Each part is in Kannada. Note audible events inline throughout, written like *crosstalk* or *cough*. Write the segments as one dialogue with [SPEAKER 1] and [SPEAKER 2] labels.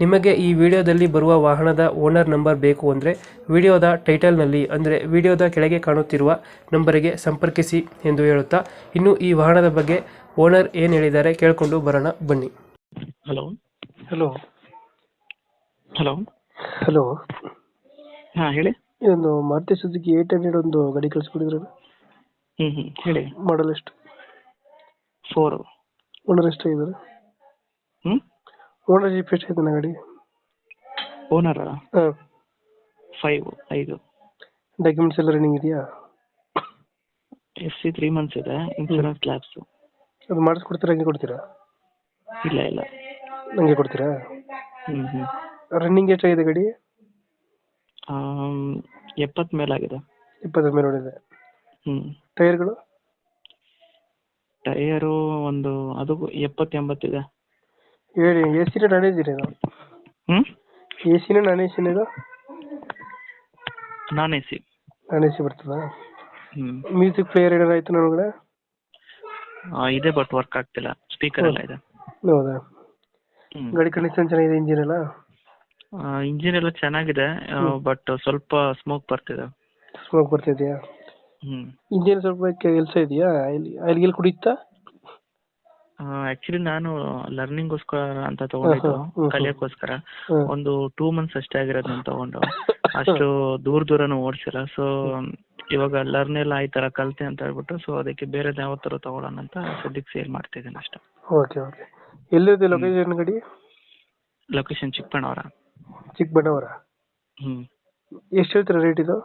[SPEAKER 1] ನಿಮಗೆ ಈ ವಿಡಿಯೋದಲ್ಲಿ ಬರುವ ವಾಹನದ ಓನರ್ ನಂಬರ್ ಬೇಕು ಅಂದರೆ ವಿಡಿಯೋದ ಟೈಟಲ್ನಲ್ಲಿ ಅಂದರೆ ವಿಡಿಯೋದ ಕೆಳಗೆ ಕಾಣುತ್ತಿರುವ ನಂಬರಿಗೆ ಸಂಪರ್ಕಿಸಿ ಎಂದು ಹೇಳುತ್ತಾ ಇನ್ನು ಈ ವಾಹನದ ಬಗ್ಗೆ ಓನರ್ ಏನು ಹೇಳಿದ್ದಾರೆ ಕೇಳಿಕೊಂಡು ಬರೋಣ ಬನ್ನಿ.
[SPEAKER 2] ಹಲೋ.
[SPEAKER 1] ಹಲೋ.
[SPEAKER 2] ಹಲೋ.
[SPEAKER 1] ಹಲೋ.
[SPEAKER 2] ಹಾಂ ಹೇಳಿ.
[SPEAKER 1] ಇದೊಂದು ಮಾರುತಿ ಸುಜುಕಿ ಏಟ್ ಹಂಡ್ರೆಡ್ ಒಂದು ಗಾಡಿ ಕಳಿಸ್ಕೊಡಿದ್ರೆ
[SPEAKER 2] ಹ್ಞೂ ಹ್ಞೂ ಹೇಳಿ.
[SPEAKER 1] ಮಾಡಲ್ ಎಷ್ಟು?
[SPEAKER 2] ಫೋರು.
[SPEAKER 1] ಓನರ್ ಎಷ್ಟಾಗಿದ್ದಾರೆ?
[SPEAKER 2] ಹ್ಞೂ
[SPEAKER 1] ಓನರ್ಶಿಪ್ ಎಷ್ಟು ಐತೆ ಗಾಡಿ?
[SPEAKER 2] ಓನರ್
[SPEAKER 1] ಹಾಂ.
[SPEAKER 2] ಫೈವ್ ಐದು.
[SPEAKER 1] ಡಾಕ್ಯುಮೆಂಟ್ಸ್ ಎಲ್ಲ ರನ್ನಿಂಗ್ ಇದೆಯಾ?
[SPEAKER 2] ಎಸ್ ಸಿ ತ್ರೀ ಮಂತ್ಸ್ ಇದೆ ಇನ್ಸೂರೆನ್ಸ್ ಲ್ಯಾಬ್ಸು
[SPEAKER 1] ಅದು ಮಾಡಿಸ್ಕೊಡ್ತೀರಾ ಹಂಗೆ ಕೊಡ್ತೀರಾ?
[SPEAKER 2] ಇಲ್ಲ ಇಲ್ಲ.
[SPEAKER 1] ಹಂಗೆ ಕೊಡ್ತೀರಾ?
[SPEAKER 2] ಹ್ಞೂ ಹ್ಞೂ
[SPEAKER 1] ರನ್ನಿಂಗ್ ಎಷ್ಟಾಗಿದೆ ಗಾಡಿ?
[SPEAKER 2] ಎಪ್ಪತ್ತು ಮೇಲಾಗಿದೆ
[SPEAKER 1] ಇಪ್ಪತ್ತರ ಮೇಲೆ ನೋಡಿದೆ
[SPEAKER 2] ಹ್ಞೂ
[SPEAKER 1] ಟೈರ್ಗಳು
[SPEAKER 2] ಟೈಯರು ಒಂದು ಅದು ಎಪ್ಪತ್ತು ಎಂಬತ್ತಿದೆ.
[SPEAKER 1] ಹೇಳಿ ಎ ಸಿನ ನಾನ್ ಎ ಇದು
[SPEAKER 2] ಹ್ಞೂ
[SPEAKER 1] ಎ ಸಿನ ನಾನ್ ಎ ಸಿನ ಇದು
[SPEAKER 2] non A C.
[SPEAKER 1] Non A C ಬರ್ತದಾ?
[SPEAKER 2] ಹ್ಞೂ
[SPEAKER 1] ಮ್ಯೂಸಿಕ್ ಪ್ಲೇಯರ್ ಏನಾರು ಆಯ್ತು ನನಗಡೆ
[SPEAKER 2] ಇದೆ ಬಟ್ ವರ್ಕ್ ಆಗ್ತಿಲ್ಲ. ಸ್ಪೀಕರ್ ಎಲ್ಲ ಇದೆ.
[SPEAKER 1] ಹೌದಾ?
[SPEAKER 2] ಗಡಿ
[SPEAKER 1] ಗಾಡಿ ಕಂಡೀಷನ್ ಚೆನ್ನಾಗಿದೆ ಇಂಜಿನ್ ಎಲ್ಲ?
[SPEAKER 2] ಇಂಜಿನ್ ಎಲ್ಲ ಚೆನ್ನಾಗಿದೆ ಬಟ್ ಸ್ವಲ್ಪ ಸ್ಮೋಕ್ ಬರ್ತಿದೆ.
[SPEAKER 1] ಸ್ಮೋಕ್ ಬರ್ತಿದೆಯಾ?
[SPEAKER 2] ಹ್ಮ್.
[SPEAKER 1] ಇಂಜಿನ್ ಸ್ವಲ್ಪ ಕೆಲಸ ಇದೆಯಾ? ಇಲ್ಲಿ ಗಿಲ್ ಕುಡಿಯುತ್ತಾ?
[SPEAKER 2] ಆಕ್ಚುಲಿ ನಾನು ಲರ್ನಿಂಗ್ಗೋಸ್ಕರ ಅಂತ ತಗೊಂಡಿದ್ದು
[SPEAKER 1] ಹ್ಮ್, ಹ್ಮ್.
[SPEAKER 2] ಕಲಿಯೋಕ್ಕೋಸ್ಕರ.
[SPEAKER 1] ಹ್ಮ್.
[SPEAKER 2] ಒಂದು ಟೂ ಮಂತ್ಸ್ ಅಷ್ಟೇ ಆಗಿರೋದು ನಾನು ತಗೊಂಡು. *laughs* ಅಷ್ಟು ದೂರ ದೂರನೂ ಓಡಿಸಿಲ್ಲ. ಸೊ ಇವಾಗ ಲರ್ನ್ ಎಲ್ಲ ಈ ತರ ಕಲ್ತೆ ಅಂತ ಹೇಳ್ಬಿಟ್ಟು ಸೊ ಅದಕ್ಕೆ ಬೇರೆ ಯಾವತ್ತರ ತಗೊಳ್ಳೋಣ ಅಂತ ಸದ್ಯಕ್ಕೆ ಸೇಲ್ ಮಾಡ್ತಿದ್ದೀನಿ ಅಷ್ಟೇ.
[SPEAKER 1] ಓಕೆ ಓಕೆ ಎಲ್ಲಿದೆ ಲೊಕೇಶನ್ ಗಡಿ
[SPEAKER 2] ಲೊಕೇಶನ್ ಚಿಕ್ಕಬಳ್ಳಾವರ
[SPEAKER 1] ಚಿಕ್ಕಬಳ್ಳಾಪುರ.
[SPEAKER 2] ಹ್ಮ್.
[SPEAKER 1] ಎಷ್ಟು ಹೇಳ್ತೀರಾ ರೇಟ್ ಇದು?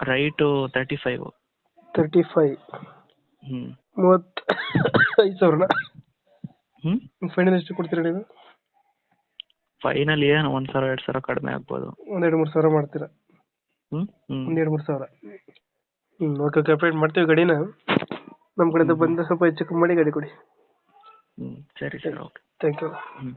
[SPEAKER 2] Right thirty five
[SPEAKER 1] thirty five
[SPEAKER 2] ಹ್ಞೂ
[SPEAKER 1] ಮೂವತ್ತು ಐದು ಸಾವಿರನ?
[SPEAKER 2] ಹ್ಞೂ
[SPEAKER 1] ಫೈನಲ್ ಎಷ್ಟು ಕೊಡ್ತೀರಾ ನೀವು?
[SPEAKER 2] ಫೈನಲ್ ಏನು? ಒಂದು ಸಾವಿರ ಎರಡು ಸಾವಿರ ಕಡಿಮೆ ಆಗ್ಬೋದು.
[SPEAKER 1] ಒಂದು ಎರಡು ಮೂರು ಸಾವಿರ ಮಾಡ್ತೀರಾ?
[SPEAKER 2] ಹ್ಞೂ ಹ್ಞೂ
[SPEAKER 1] ಒಂದು ಎರಡು ಮೂರು ಸಾವಿರ. ಹ್ಞೂ ಓಕೆ ಓಕೆ ಅಪ್ಡೇಟ್ ಮಾಡ್ತೀವಿ ಗಾಡಿನ. ನಮ್ಮ ಕಡೆಯಿಂದ ಬಂದ ಸ್ವಲ್ಪ ಹೆಚ್ಚು ಕಮ್ಮಿ ಮಾಡಿ ಗಾಡಿ ಕೊಡಿ.
[SPEAKER 2] ಹ್ಞೂ ಸರಿ ಸರ್ ಓಕೆ
[SPEAKER 1] ಥ್ಯಾಂಕ್ ಯು
[SPEAKER 2] ಹ್ಞೂ